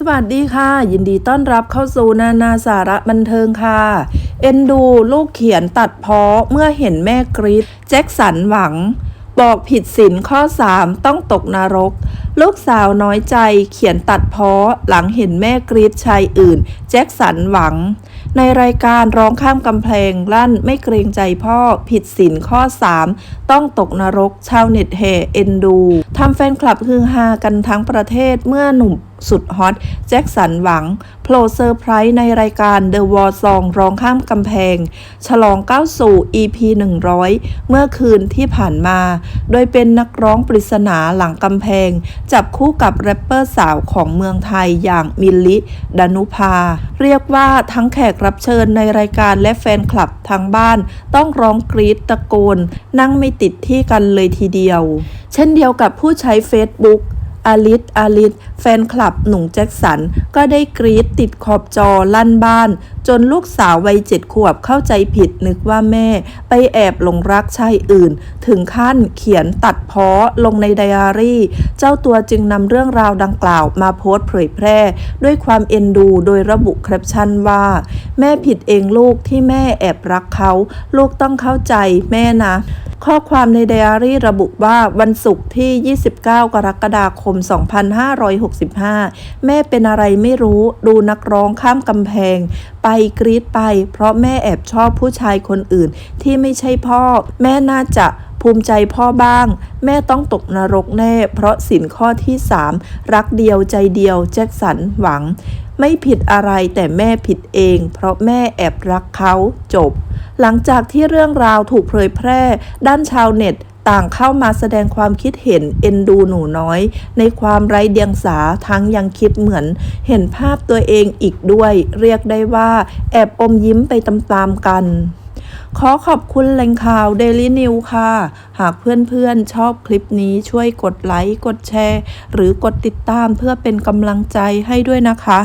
สวัสดีค่ะ ยินดีต้อนรับเข้าสู่นานาสาระบันเทิงค่ะ เอ็นดูลูกเขียนตัดเพ้อเมื่อเห็นแม่กรีดแจ็คสันหวัง บอกผิดศีลข้อ 3 ต้องตกนรก ลูกสาวน้อยใจเขียนตัดเพ้อหลังเห็นแม่กรีดชายอื่น แจ็คสันหวัง ในรายการร้องข้ามกำแพงลั่นไม่เกรงใจพ่อผิดศีลข้อ 3 ต้องตกนรก ชาวเน็ตแห่เอ็นดูทำแฟนคลับฮือฮากันทั้งประเทศเมื่อหนุ่ม สุดฮอตแจ็คสันหวังโผล่เซอร์ไพรส์ในรายการ The War Song ร้องข้ามกำแพง ฉลองก้าวสู่ EP 100 เมื่อคืนที่ผ่านมา โดยเป็นนักร้องปริศนาหลังกำแพง จับคู่กับแรปเปอร์สาวของเมืองไทยอย่างมิลลิดานุภา เรียกว่าทั้งแขกรับเชิญในรายการและแฟนคลับทางบ้าน ต้องร้องกรีดตะโกน นั่งไม่ติดที่กันเลยทีเดียว เช่นเดียวกับผู้ใช้ Facebook อาลิสอาลิสแฟนคลับหนุ่มแจ็คสัน ก็ได้กรี๊ดติดขอบจอลั่นบ้าน จนลูกสาววัยเจ็ดขวบเข้าใจผิดนึกว่าแม่ไปแอบหลงรักชายอื่น ถึงขั้นเขียนตัดเพ้อลงในไดอารี่ เจ้าตัวจึงนำเรื่องราวดังกล่าวมาโพสต์เผยแพร่ ด้วยความเอ็นดูโดยระบุแคปชั่นว่า แม่ผิดเองลูกที่แม่แอบรักเขาลูกต้องเข้าใจแม่นะข้อความในไดอารี่ระบุว่าวันศุกร์ที่ 29 กรกฎาคม 2565 แม่เป็นอะไรไม่รู้ ดูนักร้องข้ามกำแพง ไปกรีดไป เพราะแม่แอบชอบผู้ชายคนอื่นที่ไม่ใช่พ่อ แม่น่าจะภูมิใจพ่อบ้าง แม่ต้องตกนรกแน่ เพราะสินข้อที่ 3 รักเดียวใจเดียวแจ็คสันหวัง ไม่ผิดอะไรแต่แม่ผิดเอง เพราะแม่แอบรักเขาจบ หลังจากที่เรื่องราวถูกเผยแพร่ ด้านชาวเน็ต ต่างเข้ามาแสดงความคิดเห็นเอ็นดูหนูน้อย ในความไร้เดียงสาทั้งยังคิดเหมือน เห็นภาพตัวเองอีกด้วย เรียกได้ว่าแอบอมยิ้มไปตามๆกันขอขอบคุณแหล่งข่าว Daily New ค่ะ หากเพื่อนๆ ชอบคลิปนี้ช่วยกดไลค์ กดแชร์ หรือกดติดตามเพื่อเป็นกำลังใจให้ด้วยนะคะ